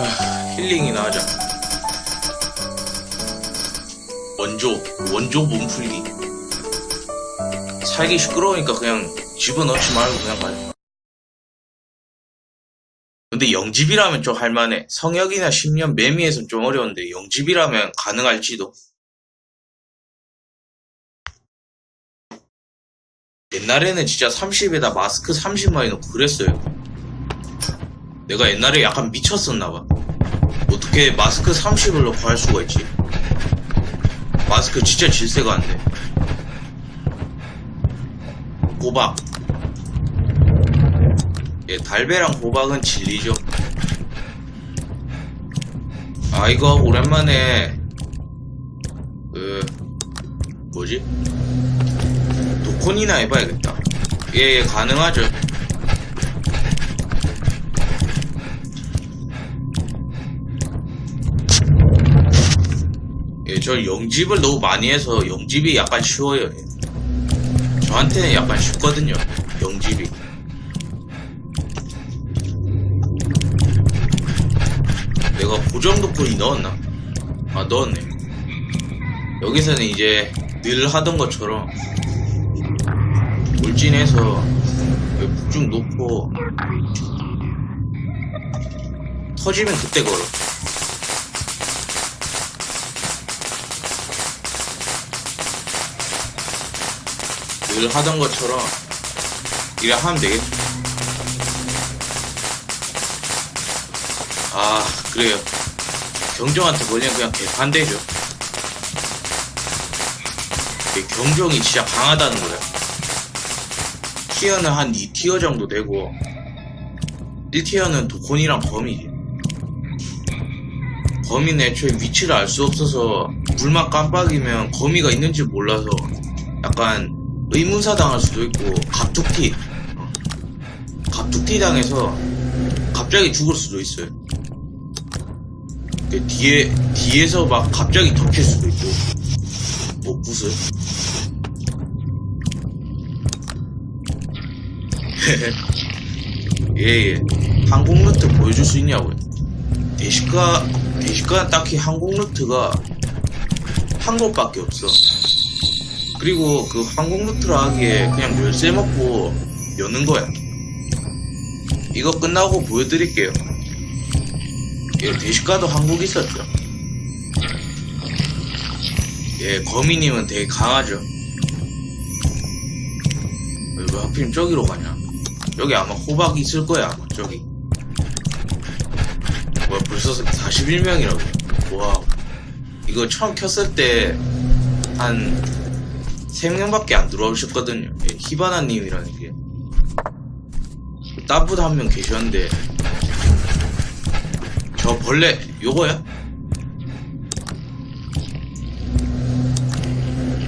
아, 힐링이나 하자. 원조, 원조 몸풀기. 살기 시끄러우니까 그냥 집어넣지 말고 그냥 가요. 근데 영집이라면 좀 할만해. 성역이나 10년 매미에선 좀 어려운데 영집이라면 가능할지도. 옛날에는 진짜 30에다 마스크 30만이 넣고 그랬어요. 내가 옛날에 약간 미쳤었나봐. 어떻게 마스크 30을 넣고 할 수가 있지? 마스크 진짜 질세가 안 돼. 호박. 예, 달배랑 호박은 진리죠. 아, 이거 오랜만에, 그, 뭐지? 도콘이나 해봐야겠다. 예, 예, 가능하죠. 저 영집을 너무 많이 해서 영집이 약간 쉬워요. 예. 저한테는 약간 쉽거든요. 영집이. 내가 고정 도콘이 넣었나? 아, 넣었네. 여기서는 이제 늘 하던 것처럼 돌진해서 여기 북중 놓고 터지면 그때 걸어. 늘 하던 것처럼 이래 하면 되겠다. 아, 그래요. 경정한테 걸리면 그냥 개판되죠. 이게 경정이 진짜 강하다는 거야. 티어는 한 2티어 정도 되고, 1티어는 도콘이랑 범이지. 범인은 애초에 위치를 알 수 없어서, 불만 깜빡이면 거미가 있는지 몰라서, 약간 의문사 당할 수도 있고, 갑툭튀. 어. 갑툭튀 당해서, 갑자기 죽을 수도 있어요. 그 뒤에 뒤에서 막 갑자기 덮칠 수도 있고 뭐 무슨 예예 항공 루트 보여줄 수 있냐고요 대시가 대시가 딱히 항공 루트가 한 곳밖에 없어 그리고 그 항공 루트라 하기에 그냥 열쇠 먹고 여는 거야 이거 끝나고 보여드릴게요 예, 대식가도 한국 있었죠. 예, 거미님은 되게 강하죠. 왜 하필 저기로 가냐? 여기 아마 호박 있을 거야, 저기. 뭐야, 벌써 41명이라고. 와, 이거 처음 켰을 때, 한, 3명밖에 안 들어오셨거든요. 예, 히바나님이라는 게. 딴분한명 계셨는데, 저 벌레 요거야?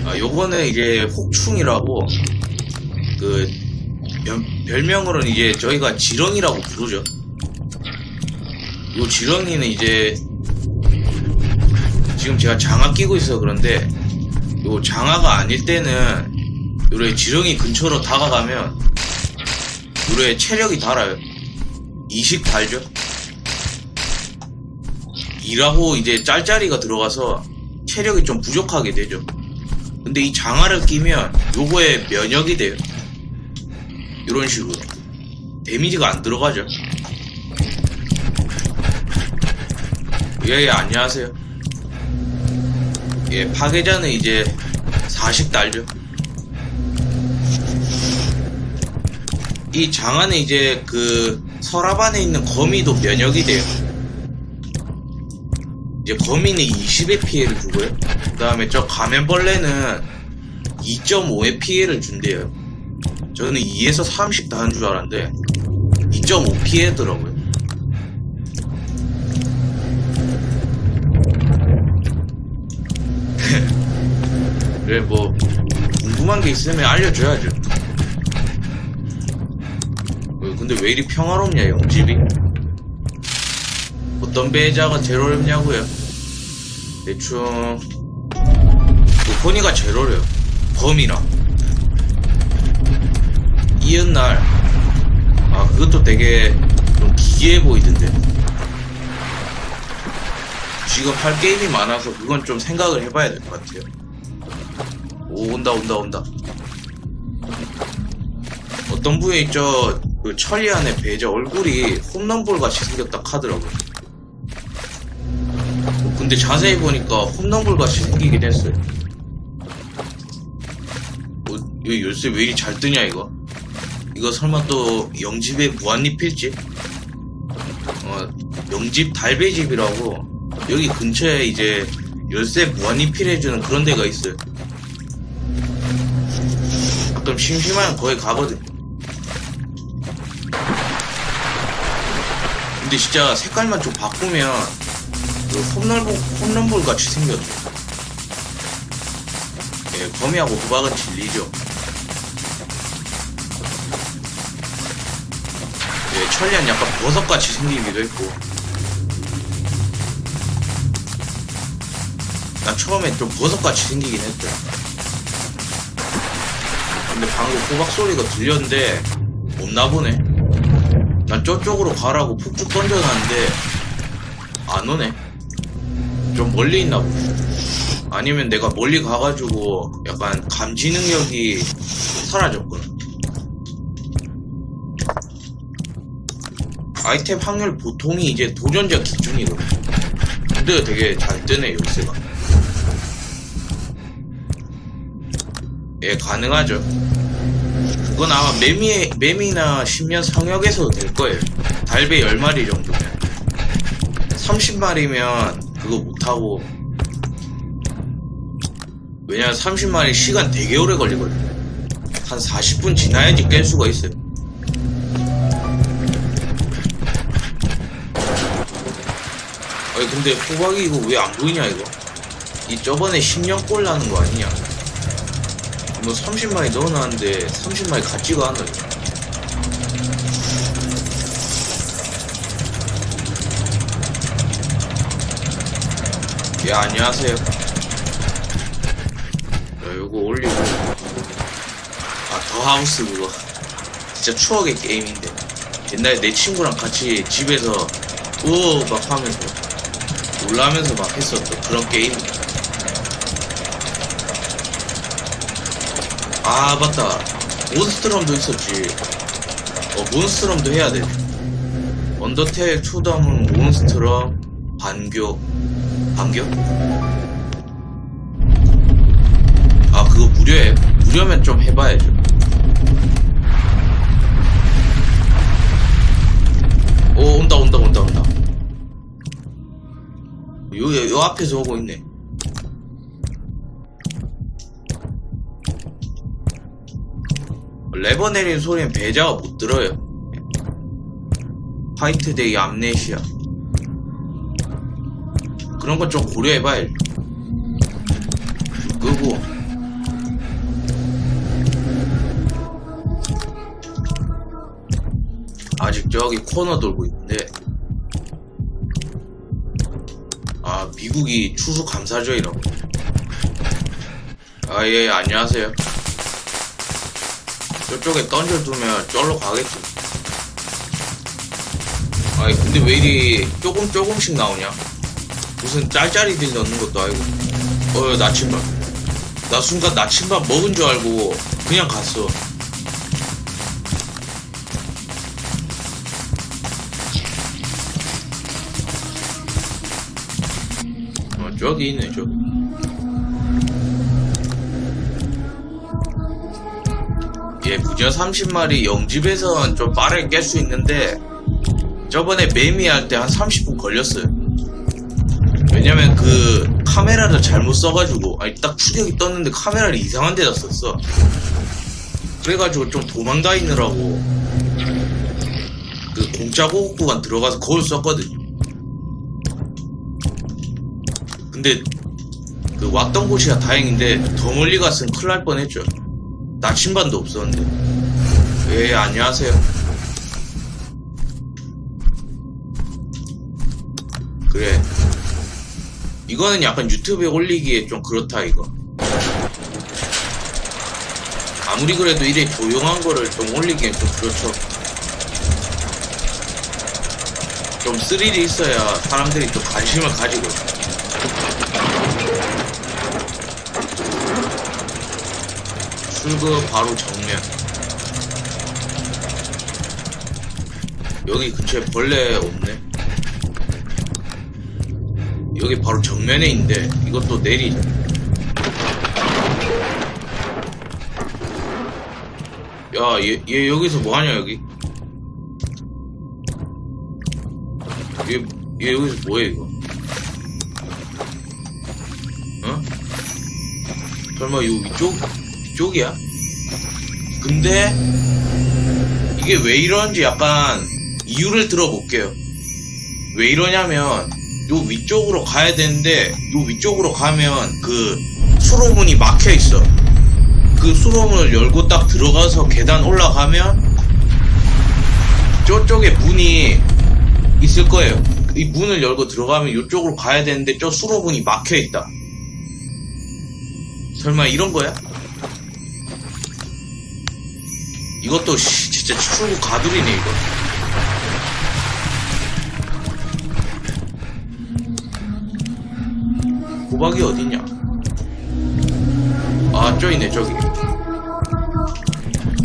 아 요거는 이제 혹충이라고 그 별, 별명으로는 이제 저희가 지렁이라고 부르죠. 요 지렁이는 이제 지금 제가 장화 끼고 있어 서 그런데 요 장화가 아닐 때는 요래 지렁이 근처로 다가가면 요래 체력이 달아요. 이식 달죠? 일하고 이제 짤짤이가 들어가서 체력이 좀 부족하게 되죠. 근데 이 장화를 끼면 요거에 면역이 돼요. 이런 식으로. 데미지가 안 들어가죠. 예, 예, 안녕하세요. 예, 파괴자는 이제 40 달죠. 이 장안에 이제 그 서랍 안에 있는 거미도 면역이 돼요. 이제 거미는 20의 피해를 주고요. 그 다음에 저 가면벌레는 2.5의 피해를 준대요. 저는 2에서 30 다는 줄 알았는데 2.5 피해더라고요. 그래 뭐 궁금한 게 있으면 알려줘야죠. 어, 근데 왜 이리 평화롭냐 영집이? 어떤 배자가 제일 어렵냐고요? 대충 도코니가 제일 어려요. 범이랑 이은날 아 그것도 되게 좀 기이해 보이던데 지금 할 게임이 많아서 그건 좀 생각을 해봐야 될 것 같아요. 오, 온다, 온다, 온다. 어떤 분이 있죠, 그 천리 안에 배저 얼굴이 홈런볼 같이 생겼다 하더라고요. 어, 근데 자세히 보니까 홈런볼 같이 생기긴 했어요. 어, 이거 열쇠 왜 이리 잘 뜨냐, 이거? 이거 설마 또 영집의 무한리필집? 어, 영집 달배집이라고 여기 근처에 이제 열쇠 무한리필 해주는 그런 데가 있어요. 가끔 심심하면 거기 가거든. 근데 진짜 색깔만 좀 바꾸면 그 홈런볼, 홈런볼 같이 생겼죠. 예, 거미하고 호박은 진리죠. 예, 천리안 약간 버섯같이 생기기도 했고. 나 처음에 좀 버섯같이 생기긴. 근데 방금 호박 소리가 들렸는데, 없나 보네. 난 저쪽으로 가라고 폭죽 던져놨는데, 안 오네. 좀 멀리 있나 보네. 아니면 내가 멀리 가가지고 약간 감지 능력이 사라졌구나. 아이템 확률 보통이 이제 도전자 기준이거든. 근데 되게 잘 뜨네, 요새가. 예, 가능하죠. 그건 아마 매미, 매미나 10년 상역에서도 될 거예요. 달배 10마리 정도면. 30마리면 그거 못하고. 왜냐면 30마리 시간 되게 오래 걸리거든요. 한 40분 지나야지 깰 수가 있어요. 아니 근데 호박이 이거 왜 안 보이냐 이거 이 저번에 10년 꼴 나는 거 아니냐 뭐 30마리 넣어놨는데 30마리 같지가 않아 이거. 예 안녕하세요 야 요거 올리고 아 더 하우스 그거 진짜 추억의 게임인데 옛날에 내 친구랑 같이 집에서 우막 하면서 놀라면서 막 했었던 그런 게임. 아 맞다. 몬스트럼도 있었지. 어 몬스트럼도 해야 돼. 언더테일 초담은 몬스트럼 반교 반교? 아 그거 무료예요. 무료면 좀 해봐야죠. 오 온다 온다 온다 온다. 요, 요 앞에서 오고 있네. 레버 내리는 소리는 배자가 못 들어요. 화이트데이 암네시아. 그런 건 좀 고려해봐야죠. 끄고. 아직 저기 코너 돌고 있는데. 아, 미국이 추수 감사절이라고. 아, 예, 안녕하세요. 저쪽에 던져두면 쩔로 가겠지. 아니, 근데 왜 이리 조금 조금씩 나오냐? 무슨 짤짤이들 넣는 것도 아니고. 어, 나침반. 나 순간 나침반 먹은 줄 알고 그냥 갔어. 어, 저기 있네, 저기. 예, 무려 30마리 영집에선 좀 빠르게 깰 수 있는데, 저번에 매미 할 때 한 30분 걸렸어요. 왜냐면 그 카메라를 잘못 써가지고, 아니, 딱 추격이 떴는데 카메라를 이상한 데다 썼어. 그래가지고 좀 도망다니느라고, 그 공짜 고급 구간 들어가서 거울 썼거든요. 근데 그 왔던 곳이야 다행인데 더 멀리 갔으면 큰일 날 뻔했죠. 나침반도 없었는데. 예, 안녕하세요. 그래. 이거는 약간 유튜브에 올리기에 좀 그렇다, 이거. 아무리 그래도 이래 조용한 거를 좀 올리기엔 좀 그렇죠. 좀 스릴이 있어야 사람들이 또 관심을 가지고 있어요. 출구 바로 정면. 여기 근처에 벌레 없네. 여기 바로 정면에 있는데 이것도 내리자. 야, 얘, 얘 여기서 뭐하냐 여기? 얘, 얘 여기서 뭐해 이거? 어? 설마 요 위쪽? 위쪽이야? 근데 이게 왜 이러는지 약간 이유를 들어볼게요. 왜 이러냐면 요 위쪽으로 가야 되는데 요 위쪽으로 가면 그 수로문이 막혀 있어. 그 수로문을 열고 딱 들어가서 계단 올라가면 저쪽에 문이 있을 거예요. 이 문을 열고 들어가면 이쪽으로 가야 되는데 저 수로문이 막혀 있다. 설마 이런 거야? 이것도 씨, 진짜 출구 가두리네 이거. 호박이 어딨냐? 아, 저 있네, 저기.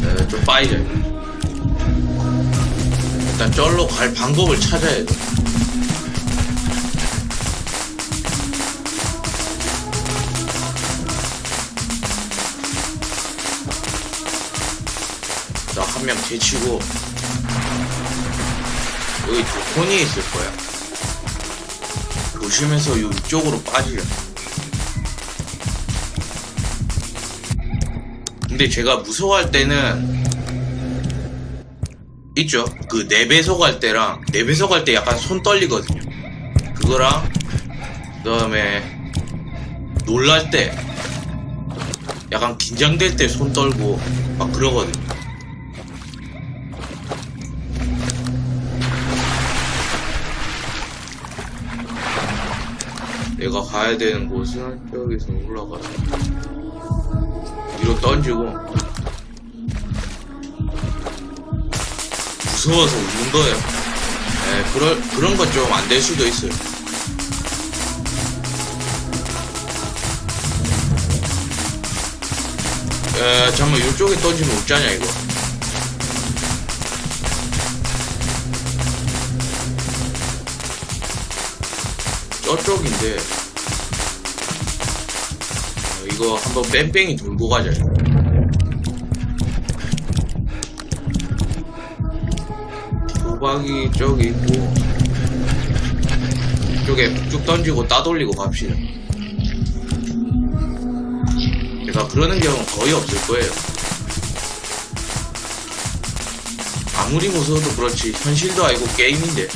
에, 좀 빠이자. 일단 쩔로 갈 방법을 찾아야 돼. 한 명 제치고 여기 도콘이 있을 거야. 조심해서 요 이쪽으로 빠지려. 근데 제가 무서워할 때는 있죠. 그 4배속 할 때랑 4배속 할 때 약간 손 떨리거든요. 그거랑 그 다음에 놀랄 때 약간 긴장될 때 손 떨고 막 그러거든요. 내가 가야 되는 곳은 저기서 올라가서 위로 던지고 무서워서 웃는 거예요. 예, 그럴, 그런 건 좀 안 될 수도 있어요. 에, 잠깐만, 이쪽에 던지면 웃자냐, 이거. 저쪽인데. 어, 이거 한번 뺑뺑이 돌고 가자. 호박이 저기 있고 이쪽에 쭉 던지고 따돌리고 갑시다 제가 그러는 경우는 거의 없을 거예요 아무리 무서워도 그렇지 현실도 아니고 게임인데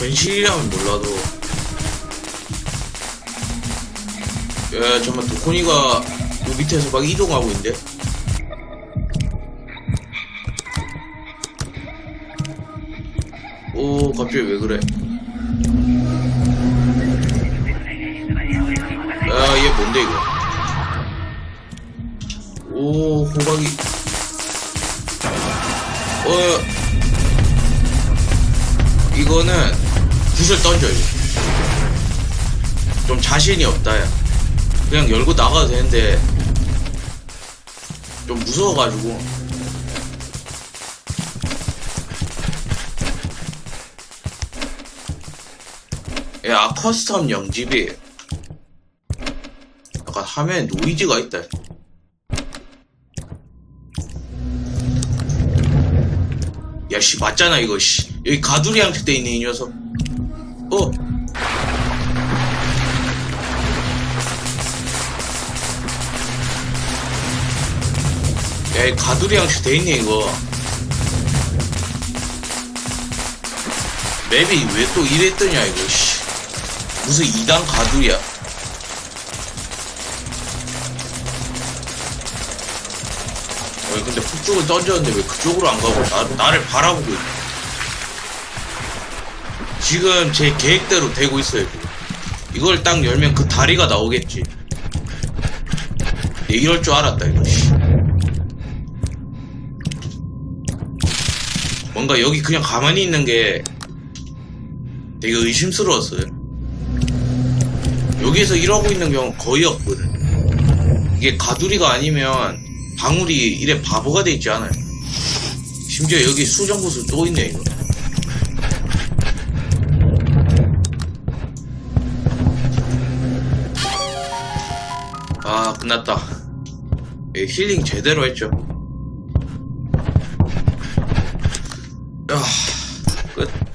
현실이라면 몰라도 야, 잠깐만, 도코니가 요 밑에서 막 이동하고 있는데? 오, 갑자기 왜 그래? 야, 얘 뭔데, 이거? 오, 호박이. 어, 이거는 붓을 던져 요. 좀 자신이 없다, 야. 그냥 열고 나가도 되는데 좀 무서워가지고 야 커스텀 영집이 약간 화면에 노이즈가 있다 야씨 맞잖아 이거 씨 여기 가두리 양식돼 있네 이 녀석 어 야, 이 가두리 양식 돼 있네, 이거. 맵이 왜 또 이랬더냐, 이거, 씨. 무슨 2단 가두리야. 어이, 근데 북쪽을 던졌는데 왜 그쪽으로 안 가고 나, 나를 바라보고 있네. 지금 제 계획대로 되고 있어요, 지금. 이걸 딱 열면 그 다리가 나오겠지. 이럴 줄 알았다 이거 씨. 뭔가 여기 그냥 가만히 있는 게 되게 의심스러웠어요 여기에서 일하고 있는 경우 거의 없거든 이게 가두리가 아니면 방울이 이래 바보가 돼 있지 않아요 심지어 여기 수정구슬 또 있네 이거 끝났다. 예, 힐링 제대로 했죠. 아, 끝